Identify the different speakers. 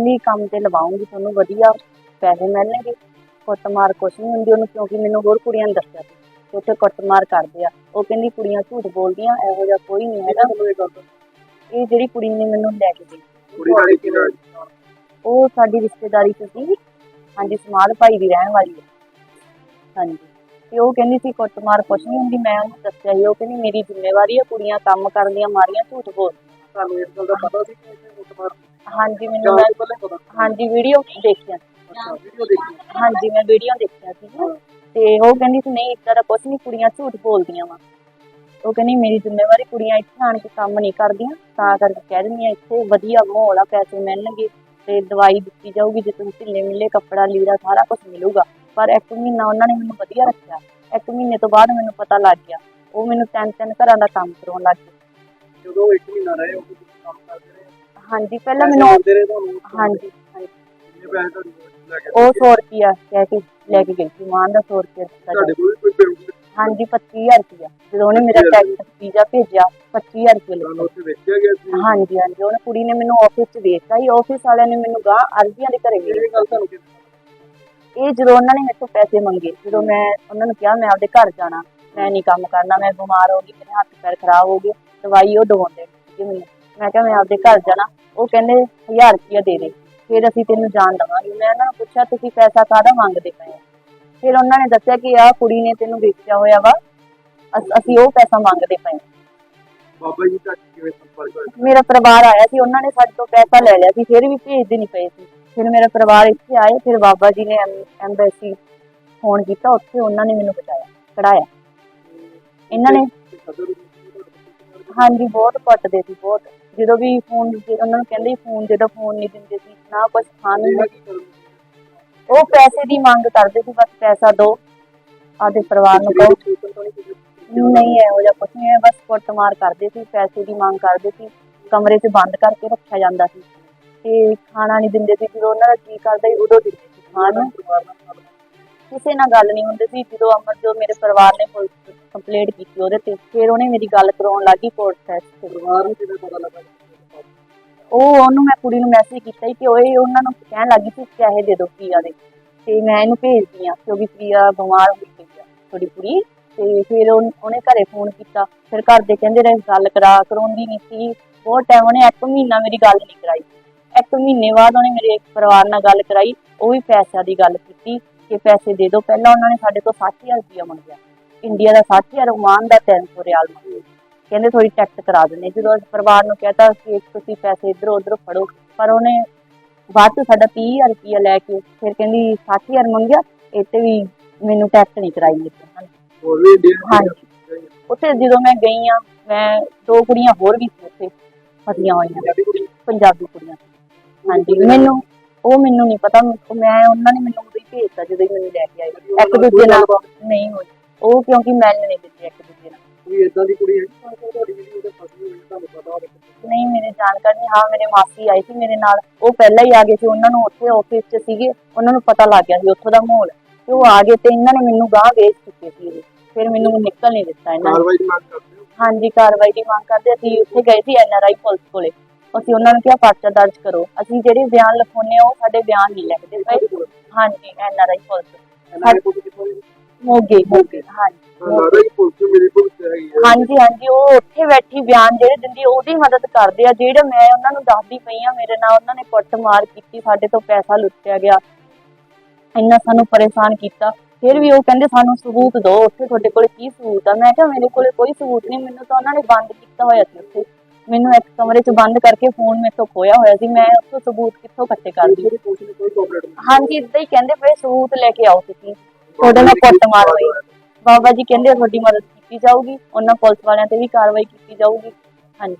Speaker 1: ਕਹਿੰਦੀ ਕੰਮ ਤੇ ਲਵਾਉਂਗੀ ਤੁਹਾਨੂੰ ਵਧੀਆ ਪੈਸੇ ਮਿਲਣਗੇ। ਕੁੱਟਮਾਰ ਕੁਛ ਨਹੀਂ ਹੁੰਦੀ ਉਹਨੂੰ ਕਿਉਂਕਿ ਮੈਨੂੰ ਹੋਰ ਕੁੜੀਆਂ ਨੇ ਦੱਸਿਆ ਸੀ ਕਿ ਉੱਥੇ ਕੁੱਟਮਾਰ ਕਰਦੇ ਆ। ਉਹ ਕਹਿੰਦੀ ਕੁੜੀਆਂ ਝੂਠ ਬੋਲਦੀਆਂ ਇਹੋ ਜਿਹਾ ਕੋਈ ਨਹੀਂ ਹੈਗਾ। ਇਹ ਜਿਹੜੀ ਕੁੜੀ ਨੇ ਮੈਨੂੰ ਲੈ ਕੇ ਗਈ
Speaker 2: ਕੁੜੀ ਵਾਲੀ
Speaker 1: ਉਹ ਸਾਡੀ ਰਿਸ਼ਤੇਦਾਰੀ ਚ ਸੀ। ਹਾਂਜੀ ਸਮਾਲ ਭਾਈ ਦੀ ਰਹਿਣ ਵਾਲੀ ਹੈ। ਹਾਂਜੀ। ਤੇ ਉਹ ਕਹਿੰਦੀ ਸੀ ਕੁੱਟਮਾਰ ਕੁਛ ਨਹੀਂ ਹੁੰਦੀ ਮੈਂ ਉਹਨੂੰ ਦੱਸਿਆ ਸੀ। ਉਹ ਕਹਿੰਦੀ ਮੇਰੀ ਜ਼ਿੰਮੇਵਾਰੀ ਹੈ ਕੁੜੀਆਂ ਕੰਮ ਕਰਦੀਆਂ ਮਾਰੀਆਂ ਝੂਠ ਬੋਲ
Speaker 2: ਤੁਹਾਨੂੰ ਇਸ ਗੱਲ ਦਾ ਪਤਾ ਸੀ ਕਿ ਕੁੱਟਮਾਰ
Speaker 1: ਹਾਂਜੀ ਮੈਨੂੰ ਮੈਂ
Speaker 2: ਪਹਿਲੇ ਪਤਾ ਸੀ?
Speaker 1: ਹਾਂਜੀ ਵੀਡੀਓ ਦੇਖਿਆ।
Speaker 2: ਅੱਛਾ ਵੀਡੀਓ ਦੇਖੀ
Speaker 1: ਹਾਂਜੀ ਮੈਂ ਵੀਡੀਓ ਦੇਖਿਆ ਸੀ। ਤੇ ਉਹ ਕਹਿੰਦੀ ਸੀ ਨਹੀਂ ਇਦਾਂ ਦਾ ਕੁਛ ਨਹੀਂ ਕੁੜੀਆਂ ਝੂਠ ਬੋਲਦੀਆਂ ਵਾ। ਉਹ ਕਹਿੰਦੀ ਮੇਰੀ ਜ਼ਿੰਮੇਵਾਰੀ ਕੁੜੀਆਂ ਇੱਥੇ ਆਣ ਕੇ ਕੰਮ ਨਹੀਂ ਕਰਦੀਆਂ। ਤਾਂ ਕਰਕੇ ਕਹਿ ਦਿੰਦੀਆਂ ਇੱਥੇ ਵਧੀਆ ਮਾਹੌਲ ਆ ਪੈਸੇ ਮਿਲਣਗੇ ਤੇ ਦਵਾਈ ਦਿੱਤੀ ਜਾਊਗੀ ਜੇ ਤੁਸੀਂ ਢਿੱਲੇ ਮਿਲੇ ਕੱਪੜਾ ਲੀੜਾ ਸਾਰਾ ਕੁਝ ਮਿਲੂਗਾ। ਪਰ ਇੱਕ ਮਹੀਨਾ ਉਹਨਾਂ ਨੇ ਮੈਨੂੰ ਵਧੀਆ ਰੱਖਿਆ। ਇੱਕ ਮਹੀਨੇ ਤੋਂ ਬਾਅਦ ਮੈਨੂੰ ਪਤਾ ਲੱਗ ਗਿਆ। ਉਹ ਮੈਨੂੰ ਤਿੰਨ ਤਿੰਨ ਘਰਾਂ ਦਾ ਕੰਮ ਕਰਾਉਣ ਲੱਗ ਗਏ।
Speaker 2: ਜਦੋਂ ਇੱਕ ਮਹੀਨਾ ਰਹੇ ਉਹ ਤੁਸੀਂ ਕੰਮ ਕਰਦੇ ਰਹੇ?
Speaker 1: ਹਾਂਜੀ ਪਹਿਲਾਂ ਮੈਨੂੰ
Speaker 2: ਆਉਂਦੇ ਰਹੇ ਤੁਹਾਨੂੰ
Speaker 1: ਹਾਂਜੀ ਹਾਂਜੀ।
Speaker 2: ਕਿੰਨੇ ਪੈਸੇ ਤੁਹਾਡੇ ਕੋਲ ਲੈ ਕੇ
Speaker 1: ਉਹ 100 ਰੁਪਿਆ ਕਹਿ ਕੇ ਲੈ ਕੇ ਗਈ ਸੀ ਮਾਂ ਦਾ 100 ਰੁਪਿਆ ਦਿੱਤਾ
Speaker 2: ਤੁਹਾਡੇ। ਕੋਲ ਵੀ ਕੋਈ ਪੇਮੈਂਟ
Speaker 1: ਹਾਂਜੀ 25000 ਰੁਪਇਆ ਜਦੋਂ ਉਹਨੇ ਮੇਰਾ ਟੈਕਸ ਵੀਜ਼ਾ ਭੇਜਿਆ 25000 ਰੁਪਇਆ ਲਿਆ
Speaker 2: ਤੁਹਾਨੂੰ ਉੱਥੇ ਵੇਚਿਆ ਗਿਆ ਸੀ?
Speaker 1: ਹਾਂਜੀ ਹਾਂਜੀ ਉਹਨੇ ਕੁੜੀ ਨੇ ਮੈਨੂੰ ਆਫਿਸ 'ਚ ਵੇਚਤਾ ਸੀ ਆਫਿਸ ਵਾਲਿਆਂ ਨੇ ਮੈਨੂੰ ਗਾਂ ਅਰਜ਼ੀਆਂ ਦੇ ਘਰੇ
Speaker 2: ਇਹ ਗੱਲ ਤੁਹਾਨੂੰ
Speaker 1: ਇਹ ਜਦੋਂ ਉਹਨਾਂ ਨੇ ਮੇਰੇ ਤੋਂ ਪੈਸੇ ਮੰਗੇ ਜਦੋਂ ਮੈਂ ਉਹਨਾਂ ਨੂੰ ਕਿਹਾ ਮੈਂ ਆਪਦੇ ਘਰ ਜਾਣਾ ਮੈਂ ਨਹੀਂ ਕੰਮ ਕਰਨਾ ਮੈਂ ਬਿਮਾਰ ਹੋ ਗਈ ਮੇਰੇ ਹੱਥ ਪੈਰ ਖਰਾਬ ਹੋ ਗਏ ਦਵਾਈ ਉਹ ਦਵਾਉਂਦੇ ਮੈਨੂੰ। ਮੈਂ ਕਿਹਾ ਮੈਂ ਆਪਦੇ ਘਰ ਜਾਣਾ ਉਹ ਕਹਿੰਦੇ 1000 ਰੁਪਇਆ ਦੇ ਦੇ ਫਿਰ ਅਸੀਂ ਤੈਨੂੰ ਜਾਣ ਦਵਾਂਗੇ। ਮੈਂ ਨੂੰ ਪੁੱਛਿਆ ਤੁਸੀਂ ਪੈਸਾ ਕਾਹਦਾ ਮੰਗਦੇ ਪਏ ਹੋ? ਫਿਰ ਉਹਨਾਂ ਨੇ ਦੱਸਿਆ ਕਿ ਆਹ ਕੁੜੀ ਨੇ ਤੈਨੂੰ ਵੇਚਿਆ ਹੋਇਆ ਵਾ। ਅਸ- ਅਸੀਂ ਉਹ ਪੈਸਾ ਮੰਗਦੇ ਪਏ ਹਾਂ।
Speaker 2: ਬਾਬਾ ਜੀ ਤੱਕ ਕਿਵੇਂ ਸੰਪਰਕ ਹੋਇਆ?
Speaker 1: ਮੇਰਾ ਪਰਿਵਾਰ ਆਇਆ ਸੀ ਉਹਨਾਂ ਨੇ ਸਾਡੇ ਤੋਂ ਪੈਸਾ ਲੈ ਲਿਆ ਸੀ ਫਿਰ ਵੀ ਭੇਜਦੇ ਨਹੀਂ ਪਏ ਸੀ। ਫਿਰ ਮੇਰਾ ਪਰਿਵਾਰ ਇੱਥੇ ਆਏ ਫਿਰ ਬਾਬਾ ਜੀ ਨੇ ਐਮਬੈਸੀ ਫੋਨ ਕੀਤਾ ਉੱਥੇ ਉਹਨਾਂ ਨੇ ਮੈਨੂੰ ਬਚਾਇਆ ਕਢਾਇਆ। ਇਹਨਾਂ ਨੇ ਹਾਂਜੀ, ਬਹੁਤ ਕੁੱਟਦੇ ਸੀ, ਬਹੁਤ। ਜਦੋਂ ਵੀ ਫੋਨ ਉਹਨਾਂ ਨੂੰ ਕਹਿੰਦੇ ਫੋਨ ਦੇ ਦੋ ਫੋਨ ਨਹੀਂ ਦਿੰਦੇ ਸੀ, ਨਾ ਕੁਝ ਖਾਣ ਨੂੰ। ਉਹ ਪੈਸੇ ਦੀ ਮੰਗ ਕਰਦੇ ਸੀ, ਬਸ ਪੈਸਾ ਦਿਓ ਆਦੇ ਪਰਿਵਾਰ ਨੂੰ ਕਹੋ। ਨਹੀਂ, ਇਹੋ ਜਿਹਾ ਕੁਛ ਨਹੀਂ ਹੈ, ਬਸ ਕੁੱਟਮਾਰ ਕਰਦੇ ਸੀ, ਪੈਸੇ ਦੀ ਮੰਗ ਕਰਦੇ ਸੀ। ਕਮਰੇ 'ਚ ਬੰਦ ਕਰਕੇ ਰੱਖਿਆ ਜਾਂਦਾ ਸੀ। ਤੇ ਖਾਣਾ ਨਹੀਂ ਦਿੰਦੇ ਸੀ, ਜਦੋਂ ਉਹਨਾਂ ਦਾ ਕੀ ਕਰਦਾ ਸੀ, ਉਦੋਂ ਦਿੰਦੇ ਸੀ ਖਾਣ। ਨੂੰ ਕਿਸੇ ਨਾਲ ਗੱਲ ਨਹੀਂ ਹੁੰਦੀ ਸੀ। ਜਦੋਂ ਅਮਰ ਜੋ ਮੇਰੇ ਪਰਿਵਾਰ ਨੇ ਪੁਲਿਸ ਕੰਪਲੇਂਟ ਕੀਤੀ ਉਹਦੇ ਤੇ ਫਿਰ ਉਹਨੇ ਮੇਰੀ ਗੱਲ ਕਰਾਉਣ ਲੱਗੀ ਕੋਰਟ ਫੈਸ ਤੇ।
Speaker 2: ਪਰਿਵਾਰ ਨੂੰ ਕਿਵੇਂ ਪਤਾ ਲੱਗਾ
Speaker 1: ਉਹ ਉਹਨੂੰ ਮੈਂ ਕੁੜੀ ਨੂੰ ਮੈਸੇਜ ਕੀਤਾ ਕਿ ਇਹ ਉਹਨਾਂ ਨੂੰ ਕਹਿਣ ਲੱਗੀ ਸੀ ਪੈਸੇ ਦੇ ਦਿਓ ਪ੍ਰਿਆ ਦੇ। ਤੇ ਮੈਂ ਇਹਨੂੰ ਭੇਜਦੀ ਆ ਕਿਉਂਕਿ ਪ੍ਰਿਆ ਬਿਮਾਰ ਹੋਈ ਪਈ ਆ ਥੋੜੀ ਕੁੜੀ ਤੇ ਫਿਰ ਉਹ- ਉਹਨੇ ਘਰੇ ਫੋਨ ਕੀਤਾ। ਫਿਰ ਘਰ ਦੇ ਕਹਿੰਦੇ ਰਹੇ ਗੱਲ ਕਰਾ ਕਰਾਉਂਦੀ ਨਹੀਂ ਸੀ। ਬਹੁਤ ਟਾਈਮ ਉਹਨੇ ਇੱਕ ਮਹੀਨਾ ਮੇਰੀ ਗੱਲ ਨਹੀਂ ਕਰਾਈ। ਇੱਕ ਮਹੀਨੇ ਬਾਅਦ ਉਹਨੇ ਮੇਰੇ ਪਰਿਵਾਰ ਨਾਲ ਗੱਲ ਕਰਾਈ। ਉਹ ਵੀ ਪੈਸਿਆਂ ਦੀ ਗੱਲ ਕੀਤੀ। ਕਿ ਪੈਸੇ ਦੇ ਦਿਓ। ਪਹਿਲਾਂ ਉਹਨਾਂ ਨੇ ਸਾਡੇ ਤੋਂ 60000 ਰੁਪਇਆ ਮੰਗਿਆ। ਇੰਡੀਆ ਦਾ 60000 ਓਮਾਨ ਦਾ 300 ਰਿਆਲ ਮੰਗੇ ਕਹਿੰਦੇ ਥੋੜੀ ਟੈਕਸ ਕਰਾ ਦਿੰਦੇ। ਜਦੋਂ ਅਸੀਂ ਪਰਿਵਾਰ ਨੂੰ ਕਹਤਾ ਕਿ ਤੁਸੀਂ ਪੈਸੇ ਇਧਰੋਂ ਉਧਰੋਂ ਫੜੋ ਪਰ ਉਹਨੇ ਬਾਅਦ ਚ ਸਾਡਾ 30000 ਰੁਪਇਆ ਲੈ ਕੇ ਫਿਰ ਕਹਿੰਦੀ 60000 ਮੰਗਿਆ ਤੇ ਵੀ ਮੈਨੂੰ ਟੈਕਸ ਨਹੀਂ ਕਰਾਈ ਮੇਰੇ
Speaker 2: ਹੋਰ ਵੀ ਇੰਡੀਅਨ
Speaker 1: ਹਾਂਜੀ। ਉੱਥੇ ਜਦੋਂ ਮੈਂ ਗਈ ਆ ਮੈਂ ਦੋ ਕੁੜੀਆਂ ਹੋਰ ਵੀ ਸੀ ਉੱਥੇ ਫਸੀਆਂ ਹੋਈਆਂ।
Speaker 2: ਪੰਜਾਬੀ
Speaker 1: ਕੁੜੀਆਂ। ਹਾਂਜੀ ਮੈਨੂੰ ਉਹ ਮੈਨੂੰ ਨਹੀਂ ਪਤਾ ਉਹ ਮੈਂ ਉਹਨਾਂ ਨੇ ਮੈਨੂੰ ਉਦੋਂ ਹੀ ਭੇਜਤਾ ਜਦੋਂ ਹੀ ਮੈਨੂੰ ਲੈ ਕੇ ਆਏ। ਇੱਕ ਦੂਜੇ ਨਾਲ ਨਹੀਂ ਹੋਈ। ਉਹ ਕਿਉਂਕਿ ਮੈਨ ਨਹੀਂ ਦਿੱਤੇ ਇੱਕ ਦੂਜੇ ਨਾਲ।
Speaker 2: ਕੋਈ ਇਦਾਂ ਦੀ ਕੁੜੀ ਹੈ ਤੁਹਾਡੀ ਜਿਹੜੀ ਉਹਦੇ ਫਸੀ ਹੋਈ ਤੁਹਾਨੂੰ ਪਤਾ ਹੋਵੇ।
Speaker 1: ਨਹੀਂ ਮੇਰੇ ਜਾਣਕਾਰ ਨਹੀਂ ਹਾਂ ਮੇਰੇ ਮਾਸੀ ਆਏ ਸੀ ਮੇਰੇ ਨਾਲ। ਉਹ ਪਹਿਲਾਂ ਹੀ ਆ ਗਏ ਸੀ ਉਹਨਾਂ ਨੂੰ ਉੱਥੇ ਆਫਿਸ 'ਚ ਸੀਗੇ। ਉਹਨਾਂ ਨੂੰ ਪਤਾ ਲੱਗ ਗਿਆ ਸੀ ਉੱਥੋਂ ਦਾ ਮਾਹੌਲ। ਤੇ ਉਹ ਆ ਗਏ ਤੇ ਇਹਨਾਂ ਨੇ ਮੈਨੂੰ ਗਾਹ ਵੇਚ ਚੁੱਕੇ ਸੀ ਇਹ। ਫਿਰ ਮੈਨੂੰ ਨਿਕਲ ਨਹੀਂ ਦਿੱਤਾ ਇਹਨਾਂ ਨੇ।
Speaker 2: ਕਾਰਵਾਈ ਦੀ ਮੰਗ ਕਰਦੇ ਹੋ?
Speaker 1: ਹਾਂਜੀ ਕਾਰਵਾਈ ਦੀ ਮੰਗ ਕਰਦੇ ਅਸੀਂ ਉੱਥੇ ਗਏ ਸੀ ਐਨਆਰਆਈ ਪੁਲਿਸ ਕੋਲੇ। ਅਸੀਂ ਉਹਨਾਂ ਨੂੰ ਕਿਹਾ ਪਰਚਾ ਦਰਜ ਕਰੋ। ਅਸੀਂ ਜਿਹੜੇ ਬਿਆਨ ਲਿਖਾਉਂਦੇ ਆ ਉਹ ਸਾਡੇ ਬਿਆਨ ਨਹੀਂ ਲਿਖਦੇ। ਪਏ ਹਾਂਜੀ ਐਨਆਰਆਈ ਪੁਲਿਸ
Speaker 2: ਇਹਨਾਂ ਨੇ ਕੋਈ ਕਿਥੋਂ ਦੀ
Speaker 1: ਮੋਗੇ ਮੋਗੇ ਹਾਂਜੀ।
Speaker 2: ਪੁਲਿਸ ਪੁਲਿਸ
Speaker 1: ਹਾਂਜੀ ਹਾਂਜੀ ਉਹ ਉੱਥੇ ਬੈਠੀ ਬਿਆਨ ਜਿਹੜੇ ਦਿੰਦੀ ਉਹਦੀ ਮਦਦ ਕਰਦੇ ਆ। ਜਿਹੜੇ ਮੈਂ ਉਹਨਾਂ ਨੂੰ ਦੱਸਦੀ ਪਈ ਆ ਮੇਰੇ ਨਾਲ ਉਹਨਾਂ ਨੇ ਕੁੱਟਮਾਰ ਕੀਤੀ ਸਾਡੇ ਤੋਂ ਪੈਸਾ ਲੁੱਟਿਆ ਗਿਆ। ਇੰਨਾ ਸਾਨੂੰ ਪਰੇਸ਼ਾਨ ਕੀਤਾ। ਫਿਰ ਵੀ ਉਹ ਕਹਿੰਦੇ ਸਾਨੂੰ ਸਬੂਤ ਦਿਓ ਉੱਥੇ ਤੁਹਾਡੇ ਕੋਲ ਕੀ ਸਬੂਤ ਆ? ਮੈਂ ਕਿਹਾ ਮੇਰੇ ਕੋਲੇ ਕੋਈ ਸਬੂਤ ਨਹੀਂ ਮੈਨੂੰ ਤਾਂ ਉਹਨਾਂ ਨੇ ਬੰਦ ਕੀਤਾ ਹੋਇਆ ਸੀ ਉੱਥੇ। ਮੈਨੂੰ ਇੱਕ ਕਮਰੇ 'ਚ ਬੰਦ ਕਰਕੇ ਫੋਨ ਮੇਰੇ ਤੋਂ ਖੋਇਆ ਹੋਇਆ ਸੀ। ਮੈਂ ਉੱਥੋਂ ਸਬੂਤ ਕਿੱਥੋਂ ਇਕੱਠੇ ਕਰਦੀ
Speaker 2: ਮੇਰੀ ਪੁਲਿਸ ਨੇ ਕੋਈ ਕੋਆਪਰੇਟ ਨਹੀਂ
Speaker 1: ਹਾਂਜੀ ਇਦਾਂ ਹੀ ਕਹਿੰਦੇ ਪਏ ਸਬੂਤ ਲੈ ਕੇ ਆਓ ਤੁਸੀਂ। ਤੁਹਾਡੇ ਨਾਲ ਕੁੱਟਮਾਰ ਹੋਈ। ਬਾਬਾ ਜੀ ਕਹਿੰਦੇ ਤੁਹਾਡੀ ਮਦਦ ਕੀਤੀ ਜਾਊਗੀ ਉਹਨਾਂ ਪੁਲਿਸ ਵਾਲਿਆਂ ਤੇ ਵੀ ਕਾਰਵਾਈ ਕੀਤੀ ਜਾਊਗੀ। ਹਾਂਜੀ।